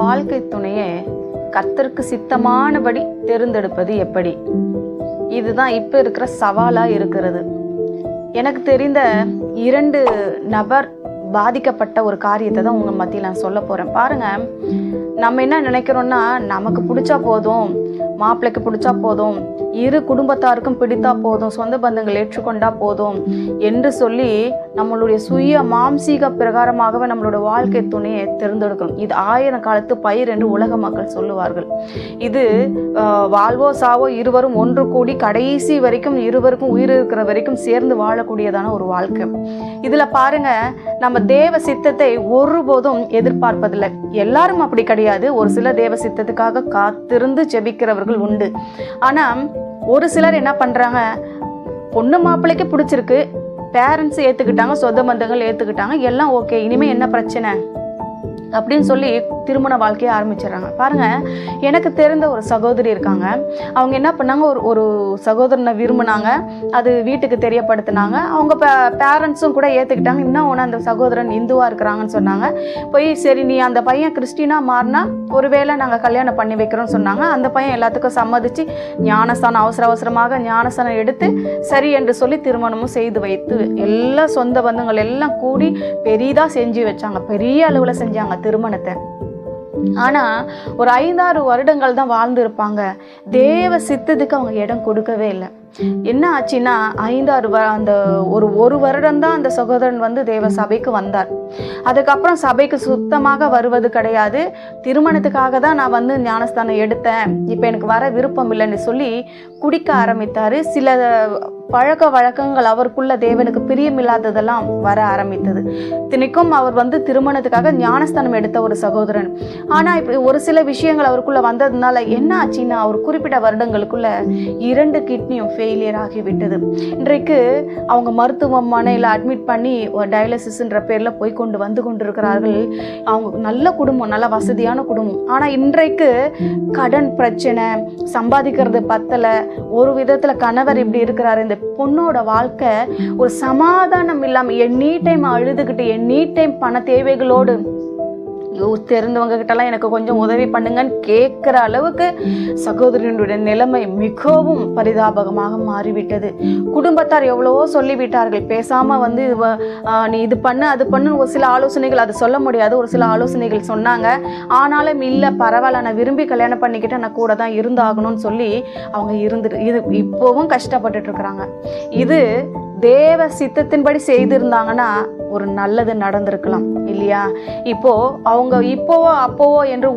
வாழ்க்கை துணையை கத்தருக்கு சித்தமானபடி தேர்ந்தெடுப்பது எப்படி? இதுதான் இப்போ இருக்கிற சவாலாக இருக்கிறது. எனக்கு தெரிந்த இரண்டு நபர் பாதிக்கப்பட்ட ஒரு காரியத்தை தான் உங்கள் மத்தியில் நான் சொல்ல போகிறேன் பாருங்கள் நம்ம என்ன நினைக்கிறோன்னா நமக்கு பிடிச்சா போதும் மாப்பிள்ளைக்கு பிடிச்சா போதும் இரு குடும்பத்தாருக்கும் பிடித்தா போதும் சொந்த பந்தங்கள் ஏற்றுக்கொண்டா போதும் என்று சொல்லி நம்மளுடைய சுய மாம்சீக பிரகாரமாகவே நம்மளோட வாழ்க்கை துணையை தேர்ந்தெடுக்கணும். இது ஆயிரம் காலத்து பயிர் என்று உலக மக்கள் சொல்லுவார்கள். இது வாழ்வோ சாவோ இருவரும் ஒன்று கூடி கடைசி வரைக்கும் இருவருக்கும் உயிர் இருக்கிற வரைக்கும் சேர்ந்து வாழக்கூடியதான ஒரு வாழ்க்கை. இதில் பாருங்க நம்ம தேவ சித்தத்தை ஒருபோதும் எதிர்பார்ப்பதில்லை. எல்லாரும் அப்படி கிடையாது. ஒரு சில தேவ சித்தத்துக்காக காத்திருந்து ஜெபிக்கிறவர்கள் உண்டு. ஆனா ஒரு சிலர் என்ன பண்றாங்க? பொண்ணு மாப்பிள்ளைக்கு பிடிச்சிருக்கு. பேரண்ட்ஸ் ஏத்துக்கிட்டாங்க சொந்த பந்தங்கள் ஏத்துக்கிட்டாங்க. எல்லாம் ஓகே இனிமே என்ன பிரச்சனை? அப்படின்னு சொல்லி திருமண வாழ்க்கையை ஆரம்பிச்சிடுறாங்க. பாருங்கள் எனக்கு தெரிந்த ஒரு சகோதரி இருக்காங்க. அவங்க என்ன பண்ணாங்க? ஒரு ஒரு சகோதரனை விரும்பினாங்க. அது வீட்டுக்கு தெரியப்படுத்தினாங்க. அவங்க பேரண்ட்ஸும் கூட ஏற்றுக்கிட்டாங்க இன்னும் ஒன்று அந்த சகோதரன் இந்துவாக இருக்கிறாங்கன்னு சொன்னாங்க. போய் சரி நீ அந்த பையன் கிறிஸ்டினாக மாறினா ஒருவேளை நாங்கள் கல்யாணம் பண்ணி வைக்கிறோம்னு சொன்னாங்க. அந்த பையன் எல்லாத்துக்கும் சம்மதிச்சு ஞானஸ்தானம் அவசர அவசரமாக ஞானஸ்தானம் எடுத்து சரி என்று சொல்லி திருமணமும் செய்து வைத்து எல்லா சொந்த பந்தங்கள் எல்லாம் கூடி பெரிதாக செஞ்சு வச்சாங்க. பெரிய அளவில் செஞ்சாங்க திருமணத்தை. ஆனால் ஒரு ஐந்தாறு வருடங்கள் தான் வாழ்ந்துருப்பாங்க. தேவ சித்தத்துக்கு அவங்க இடம் கொடுக்கவே இல்லை. என்ன ஆச்சுன்னா ஐந்தாறு வ அந்த ஒரு ஒரு வருடம் தான் அந்த சகோதரன் வந்து தேவ சபைக்கு வந்தார். அதுக்கப்புறம் சபைக்கு சுத்தமாக வருவது கிடையாது. திருமணத்துக்காக தான் நான் வந்து ஞானஸ்தானம் எடுத்தேன். இப்போ எனக்கு வர விருப்பம் இல்லைன்னு சொல்லி குடிக்க ஆரம்பித்தார். சில பழக்க வழக்கங்கள் அவருக்குள்ள தேவனுக்கு பிரியமில்லாததெல்லாம் வர ஆரம்பித்தது. தினைக்கும் அவர் வந்து திருமணத்துக்காக ஞானஸ்தானம் எடுத்த ஒரு சகோதரன். ஆனா இப்படி ஒரு சில விஷயங்கள் அவருக்குள்ள வந்ததுனால என்ன ஆச்சுன்னா அவர் குறிப்பிட்ட வருடங்களுக்குள்ள இரண்டு கிட்னியும் ஃபெயிலியர் ஆகிவிட்டது. இன்றைக்கு அவங்க மருத்துவமனையில் அட்மிட் பண்ணி டயாலிசிஸ்ன்ற பேரில் போய் கொண்டு வந்து கொண்டிருக்கிறார்கள். அவங்க நல்ல குடும்பம் நல்ல வசதியான குடும்பம். ஆனால் இன்றைக்கு கடன் பிரச்சனை சம்பாதிக்கிறது பத்தலை. ஒரு விதத்தில் கணவர் இப்படி இருக்கிறாரு. இந்த பொண்ணோட வாழ்க்கை ஒரு சமாதானம் இல்லாமல் எனி டைம் அழுதுகிட்டு எனி டைம் பண தேவைகளோடு தெரிந்தவங்க கிட்டலாம் எனக்கு கொஞ்சம் உதவி பண்ணுங்கன்னு கேட்குற அளவுக்கு சகோதரனுடைய நிலைமை மிகவும் பரிதாபகமாக மாறிவிட்டது. குடும்பத்தார் எவ்வளவோ சொல்லிவிட்டார்கள். பேசாமல் வந்து இது வ- நீ இது பண்ணு அது பண்ணு ஒரு சில ஆலோசனைகள் அது சொல்ல முடியாது. ஒரு சில ஆலோசனைகள் சொன்னாங்க. ஆனாலும் இல்லை பரவாயில்ல நான் விரும்பி கல்யாணம் பண்ணிக்கிட்டு நான் கூட தான் இருந்தாகணும்னு சொல்லி அவங்க இருந்துட்டு இது இப்போவும் கஷ்டப்பட்டுட்டு இருக்கிறாங்க இது தேவ சித்தத்தின்படி செய்திருந்தாங்கன்னா ஒரு நல்லது நடந்திருக்கலாம். இல்லையா? இப்போ அவங்க இப்போவோ அப்போவோ என்று